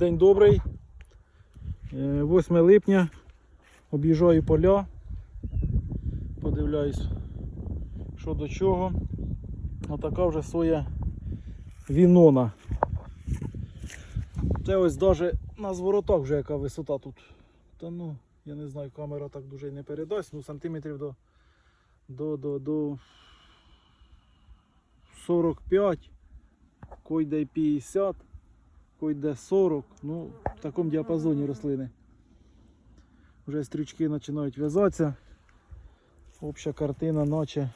День добрий. Е, 8 липня. Об'їжджаю поля. Подивляюсь, що до чого. Отака вже своя вінона. Це ось навіть на зворотах вже яка висота тут. Та ну, я не знаю, камера так дуже й не передасть, ну сантиметрів до, до, до, до 45, койде 50, койде 40, ну в такому діапазоні рослини. Вже стрічки починають в'язатися. Обща картина, наче,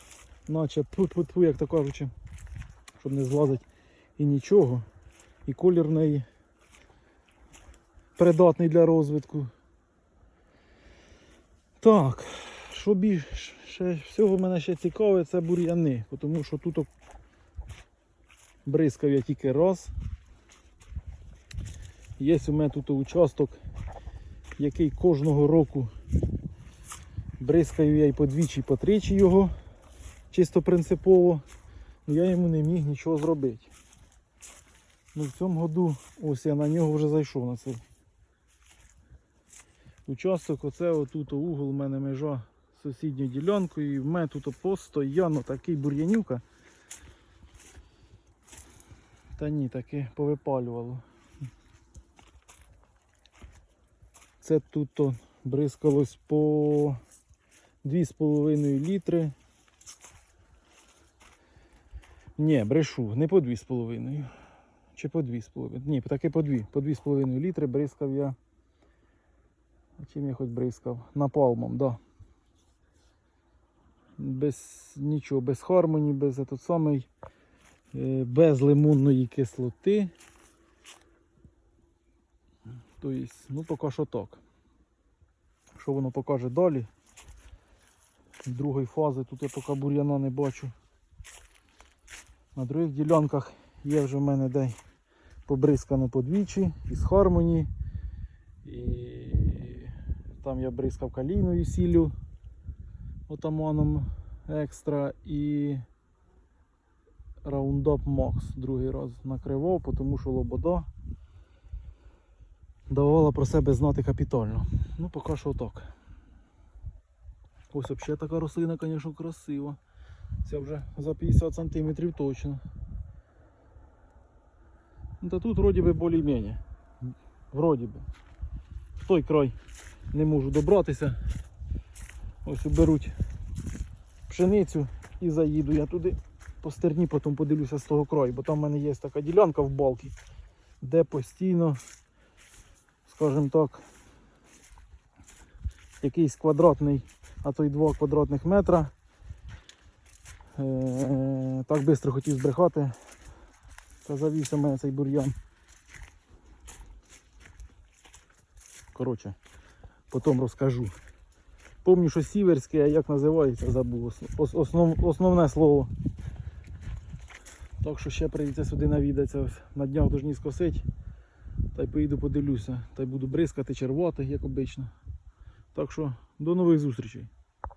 наче пу-пу-пу, як то кажучи, щоб не злазить і нічого. І колір неї придатний для розвитку. Так, що більше всього мене ще цікавить, це бур'яни, тому що тут бризкав я тільки раз. Є у мене тут участок, який кожного року бризкаю я і по двічі, по тричі його, чисто принципово, але я йому не міг нічого зробити. Ну в цьому году ось я на нього вже зайшов на цей участок, оце отут угол у мене межа з сусідньою ділянкою і в мене тут постійно такий бур'янюка. Та ні, таки повипалювало. Це тут бризкалось по 2,5 літри. Ні, брешу, не по 2,5. Чи по 2,5. Ні, таки по 2. По 2,5 літри бризкав я. Чим я хоч бризкав? Напалмом, да. Без нічого, без хармоні, без самий, е, без лимонної кислоти. Тобто, ну поки що так. Що воно покаже далі? Другої фази тут я поки бур'яна не бачу. На других ділянках є вже в мене де побризкано подвічі із Хармоні. І там я бризкав калійною сіллю отаманом екстра і Roundup Max другий раз накривав, тому що лобода давала про себе знати капітально. Ну, поки що так. Ось взагалі така рослина, звісно, красива. Це вже за 50 см точно. Ну, Та тут вроді би більш-менш. Вроді би. В той край не можу добратися. Ось беруть пшеницю і заїду я туди по стерні, потім подивлюся з того краю, бо там в мене є така ділянка в балки, де постійно, скажімо так, якийсь квадратний, а то й 2 квадратних метра. Е, Так швидко хотів збрехати. Та завівся мене цей бур'ян. Коротше, потім розкажу. Помню, що сіверське, а як називається, забув. Основ, основне слово. Так що ще прийдеться сюди навідатися. На днях должні скосити. Та й поїду подивлюся. Та й буду бризкати, червати, як обично. Так що до нових зустрічей.